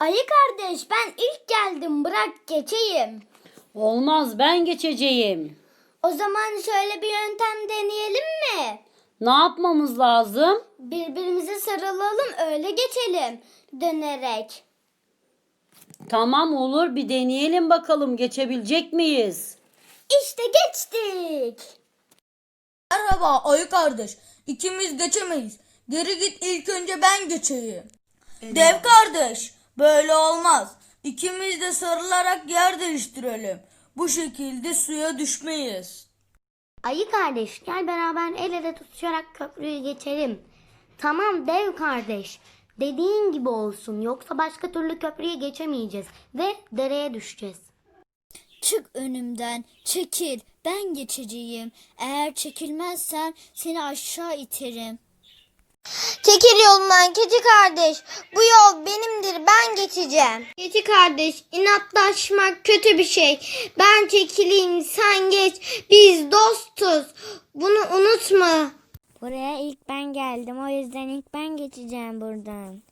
Ayı kardeş ben ilk geldim bırak geçeyim. Olmaz ben geçeceğim. O zaman şöyle bir yöntem deneyelim mi? Ne yapmamız lazım? Birbirimize sarılalım öyle geçelim dönerek. Tamam olur bir deneyelim bakalım geçebilecek miyiz? İşte geçtik. Merhaba ayı kardeş. İkimiz geçemeyiz. Geri git ilk önce ben geçeyim. Dev kardeş böyle olmaz. İkimiz de sarılarak yer değiştirelim. Bu şekilde suya düşmeyiz. Ayı kardeş gel beraber el ele tutuşarak köprüyü geçelim. Tamam dev kardeş. Dediğin gibi olsun yoksa başka türlü köprüye geçemeyeceğiz ve dereye düşeceğiz. Çık önümden, çekil. Ben geçeceğim. Eğer çekilmezsen seni aşağı iterim. Çekil yolundan keçi kardeş. Bu yol benimdir ben geçeceğim. Keçi kardeş inatlaşmak kötü bir şey. Ben çekileyim sen geç. Biz dostuz. Bunu unutma. Buraya ilk ben geldim. O yüzden ilk ben geçeceğim buradan.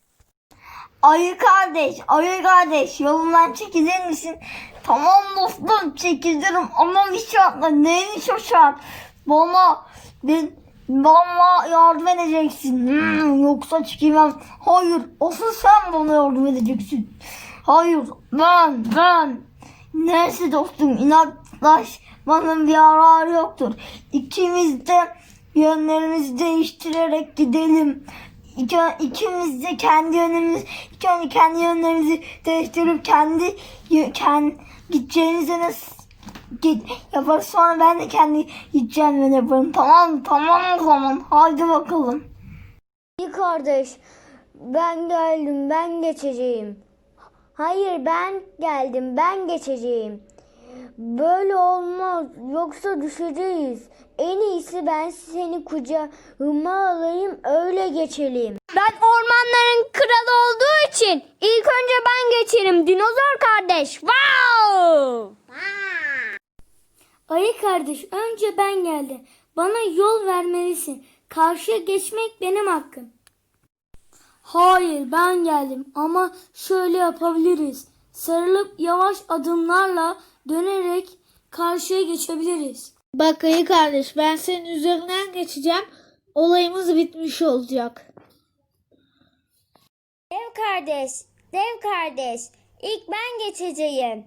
Ayı kardeş, ayı kardeş yolundan çekilir misin? Tamam dostum çekilirim ama bir şartla neyin şu şart? Bana, ben, bana yardım edeceksin. Hmm, yoksa çekilmem. Hayır, asıl sen bana yardım edeceksin. Hayır, ben, ben. Neyse dostum inatlaşmanın bir yararı yoktur. İkimiz de yönlerimizi değiştirerek gidelim. İki, ikimiz de kendi yönümüz, önce kendi yönlerimizi değiştirip kendi kendi gideceğimiz yöne git yaparız. Sonra ben de kendi gideceğim yöne yaparım. Tamam tamam o zaman. Haydi bakalım. İyi kardeş ben geldim ben geçeceğim. Hayır ben geldim ben geçeceğim. Böyle olmaz yoksa düşeceğiz. En iyisi ben seni kucağıma alayım öyle geçelim. Ben ormanların kralı olduğu için ilk önce ben geçerim dinozor kardeş. Wow! Ayı kardeş önce ben geldim. Bana yol vermelisin. Karşıya geçmek benim hakkım. Hayır ben geldim ama şöyle yapabiliriz. Sarılıp yavaş adımlarla dönerek karşıya geçebiliriz. Bak ayı kardeş ben senin üzerinden geçeceğim. Olayımız bitmiş olacak. Dev kardeş, dev kardeş. İlk ben geçeceğim.